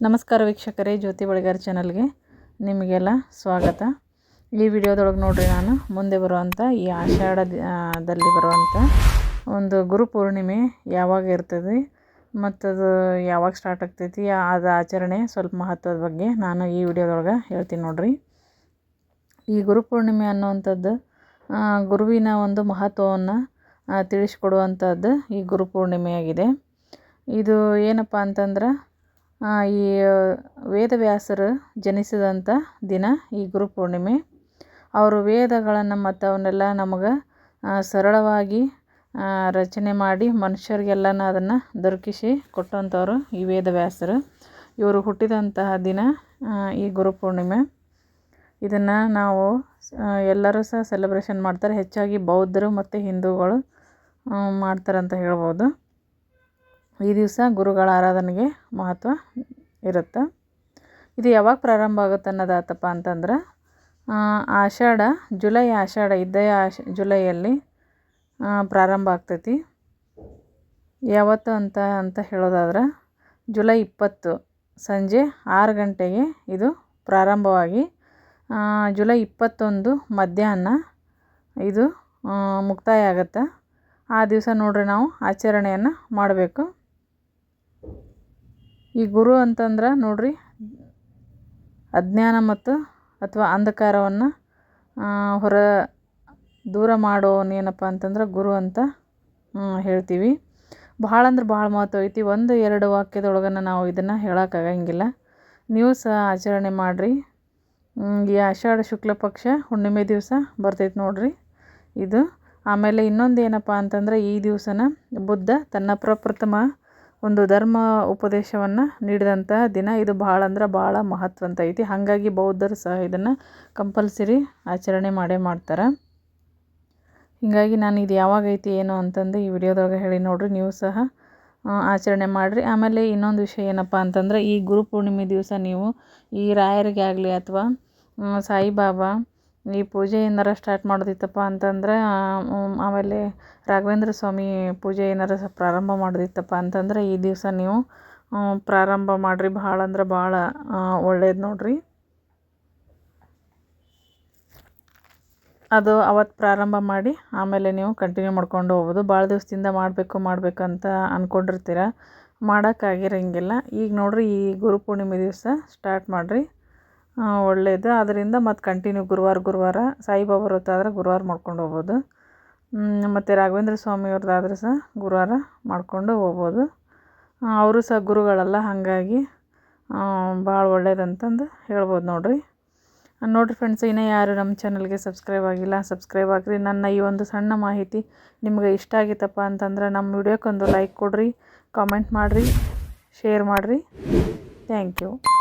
ನಮಸ್ಕಾರ ವೀಕ್ಷಕರೇ ಜ್ಯೋತಿ ಬಳಿಗಾರ್ ಚಾನಲ್ಗೆ ನಿಮಗೆಲ್ಲ ಸ್ವಾಗತ. ಈ ವಿಡಿಯೋದೊಳಗೆ ನೋಡ್ರಿ ನಾನು ಮುಂದೆ ಬರುವಂಥ ಈ ಆಷಾಢದಲ್ಲಿ ಬರುವಂಥ ಒಂದು ಗುರುಪೂರ್ಣಿಮೆ ಯಾವಾಗ ಇರ್ತದೆ ಮತ್ತು ಅದು ಯಾವಾಗ ಸ್ಟಾರ್ಟ್ ಆಗ್ತೈತಿ ಅದು ಆಚರಣೆ ಸ್ವಲ್ಪ ಮಹತ್ವದ ಬಗ್ಗೆ ನಾನು ಈ ವಿಡಿಯೋದೊಳಗೆ ಹೇಳ್ತೀನಿ ನೋಡ್ರಿ. ಈ ಗುರುಪೂರ್ಣಿಮೆ ಅನ್ನುವಂಥದ್ದು ಆ, ಗುರುವಿನ ಒಂದು ಮಹತ್ವವನ್ನು ತಿಳಿಸ್ಕೊಡುವಂಥದ್ದು ಈ ಗುರುಪೂರ್ಣಿಮೆಯಾಗಿದೆ ಇದು ಏನಪ್ಪ ಅಂತಂದ್ರೆ ಈ ವೇದವ್ಯಾಸರು ಜನಿಸಿದಂಥ ದಿನ ಈ ಗುರುಪೂರ್ಣಿಮೆ ಅವರು ವೇದಗಳನ್ನು ಮತ್ತು ಅವನ್ನೆಲ್ಲ ನಮಗೆ ಸರಳವಾಗಿ ರಚನೆ ಮಾಡಿ ಮನುಷ್ಯರಿಗೆಲ್ಲನ ಅದನ್ನು ದೊರಕಿಸಿ ಕೊಟ್ಟಂಥವ್ರು ಈ ವೇದವ್ಯಾಸರು. ಇವರು ಹುಟ್ಟಿದಂತಹ ದಿನ ಈ ಗುರುಪೂರ್ಣಿಮೆ ಇದನ್ನು ನಾವು ಎಲ್ಲರೂ ಸಹ ಸೆಲೆಬ್ರೇಷನ್ ಮಾಡ್ತಾರೆ. ಹೆಚ್ಚಾಗಿ ಬೌದ್ಧರು ಮತ್ತು ಹಿಂದೂಗಳು ಮಾಡ್ತಾರಂತ ಹೇಳ್ಬೋದು. ಈ ದಿವಸ ಗುರುಗಳ ಆರಾಧನೆಗೆ ಮಹತ್ವ ಇರುತ್ತೆ. ಇದು ಯಾವಾಗ ಪ್ರಾರಂಭ ಆಗುತ್ತೆ ಅನ್ನೋದಾತಪ್ಪ ಅಂತಂದ್ರೆ ಆಷಾಢ, ಜುಲೈ ಆಷಾಢ ಇದ್ದೇ ಆಶ ಜುಲೈಯಲ್ಲಿ ಪ್ರಾರಂಭ ಆಗ್ತೈತಿ. ಯಾವತ್ತು ಅಂತ ಅಂತ ಹೇಳೋದಾದ್ರೆ, ಜುಲೈ ಇಪ್ಪತ್ತು ಸಂಜೆ ಆರು ಗಂಟೆಗೆ ಇದು ಪ್ರಾರಂಭವಾಗಿ ಜುಲೈ ಇಪ್ಪತ್ತೊಂದು ಮಧ್ಯಾಹ್ನ ಇದು ಮುಕ್ತಾಯ ಆಗುತ್ತೆ. ಆ ದಿವಸ ನೋಡ್ರಿ ನಾವು ಆಚರಣೆಯನ್ನು ಮಾಡಬೇಕು. ಈ ಗುರು ಅಂತಂದ್ರೆ ನೋಡ್ರಿ, ಅಜ್ಞಾನ ಮತ್ತು ಅಥವಾ ಅಂಧಕಾರವನ್ನು ಹೊರ ದೂರ ಮಾಡೋನೇನಪ್ಪ ಅಂತಂದ್ರೆ ಗುರು ಅಂತ ಹೇಳ್ತೀವಿ. ಭಾಳ ಅಂದ್ರೆ ಭಾಳ ಮಹತ್ವ ಐತಿ. ಒಂದು ಎರಡು ವಾಕ್ಯದೊಳಗನ ನಾವು ಇದನ್ನು ಹೇಳೋಕ್ಕಾಗಂಗಿಲ್ಲ ನೀವು ಸಹ ಆಚರಣೆ ಮಾಡಿರಿ. ಈ ಆಷಾಢ ಶುಕ್ಲ ಪಕ್ಷ ಹುಣ್ಣಿಮೆ ದಿವಸ ಬರ್ತೈತೆ ನೋಡಿರಿ. ಇದು ಆಮೇಲೆ ಇನ್ನೊಂದು ಏನಪ್ಪ ಅಂತಂದ್ರೆ ಈ ದಿವಸನ ಬುದ್ಧ ತನ್ನ ಪ್ರಪ್ರಥಮ ಒಂದು ಧರ್ಮ ಉಪದೇಶವನ್ನು ನೀಡಿದಂಥ ದಿನ. ಇದು ಭಾಳ ಅಂದ್ರೆ ಭಾಳ ಮಹತ್ವಂತ ಐತಿ. ಹಾಗಾಗಿ ಬೌದ್ಧರು ಸಹ ಇದನ್ನು ಕಂಪಲ್ಸರಿ ಆಚರಣೆ ಮಾಡೇ ಮಾಡ್ತಾರೆ. ಹೀಗಾಗಿ ನಾನು ಇದು ಯಾವಾಗ ಐತಿ, ಏನು ಅಂತಂದು ಈ ವಿಡಿಯೋದೊಳಗೆ ಹೇಳಿ ನೋಡ್ರಿ. ನೀವು ಸಹ ಆಚರಣೆ ಮಾಡಿರಿ. ಆಮೇಲೆ ಇನ್ನೊಂದು ವಿಷಯ ಏನಪ್ಪ ಅಂತಂದ್ರೆ, ಈ ಗುರು ಪೂರ್ಣಿಮೆ ದಿವಸ ನೀವು ಈ ರಾಯರಿಗೆ ಆಗಲಿ ಅಥವಾ ಸಾಯಿಬಾಬಾ ಈ ಪೂಜೆ ಏನಾರ ಸ್ಟಾರ್ಟ್ ಮಾಡೋದಿತ್ತಪ್ಪ ಅಂತಂದ್ರೆ ಆಮೇಲೆ ರಾಘವೇಂದ್ರ ಸ್ವಾಮಿ ಪೂಜೆ ಏನಾರ ಸ ಪ್ರಾರಂಭ ಮಾಡೋದಿತ್ತಪ್ಪ ಅಂತಂದ್ರೆ ಈ ದಿವಸ ನೀವು ಪ್ರಾರಂಭ ಮಾಡಿರಿ ಭಾಳ ಅಂದ್ರೆ ಭಾಳ ಒಳ್ಳೇದು ನೋಡಿರಿ. ಅದು ಅವತ್ತು ಪ್ರಾರಂಭ ಮಾಡಿ ಆಮೇಲೆ ನೀವು ಕಂಟಿನ್ಯೂ ಮಾಡ್ಕೊಂಡು ಹೋಗ್ಬೋದು ಭಾಳ ದಿವಸದಿಂದ ಮಾಡಬೇಕು ಮಾಡಬೇಕಂತ ಅಂದ್ಕೊಂಡಿರ್ತೀರ ಮಾಡೋಕ್ಕಾಗಿರಂಗಿಲ್ಲ ಈಗ ನೋಡಿರಿ ಈ ಗುರುಪೂರ್ಣಿಮೆ ದಿವಸ ಸ್ಟಾರ್ಟ್ ಮಾಡಿರಿ. ಒಳ್ಳೆಯದು ಅದರಿಂದ ಮತ್ತು ಕಂಟಿನ್ಯೂ ಗುರುವಾರ ಗುರುವಾರ ಸಾಯಿಬಾಬಾ ವ್ರತ ಆದರೆ ಗುರುವಾರ ಮಾಡ್ಕೊಂಡು ಹೋಗ್ಬೋದು. ಮತ್ತು ರಾಘವೇಂದ್ರ ಸ್ವಾಮಿಯವ್ರದ್ದಾದ್ರೆ ಸಹ ಗುರುವಾರ ಮಾಡಿಕೊಂಡು ಹೋಗ್ಬೋದು. ಅವರು ಸಹ ಗುರುಗಳಲ್ಲ, ಹಾಗಾಗಿ ಭಾಳ ಒಳ್ಳೆಯದಂತಂದು ಹೇಳ್ಬೋದು ನೋಡಿರಿ. ನೋಡಿರಿ ಫ್ರೆಂಡ್ಸ್ ಇನ್ನೂ ಯಾರು ನಮ್ಮ ಚಾನಲ್ಗೆ ಸಬ್ಸ್ಕ್ರೈಬ್ ಆಗಿಲ್ಲ ಸಬ್ಸ್ಕ್ರೈಬ್ ಆಗಿರಿ. ನನ್ನ ಈ ಒಂದು ಸಣ್ಣ ಮಾಹಿತಿ ನಿಮ್ಗೆ ಇಷ್ಟ ಆಗಿತ್ತಪ್ಪ ಅಂತಂದ್ರೆ ನಮ್ಮ ವಿಡಿಯೋಕ್ಕೊಂದು ಲೈಕ್ ಕೊಡಿರಿ ಕಾಮೆಂಟ್ ಮಾಡಿರಿ ಶೇರ್ ಮಾಡಿರಿ. Thank you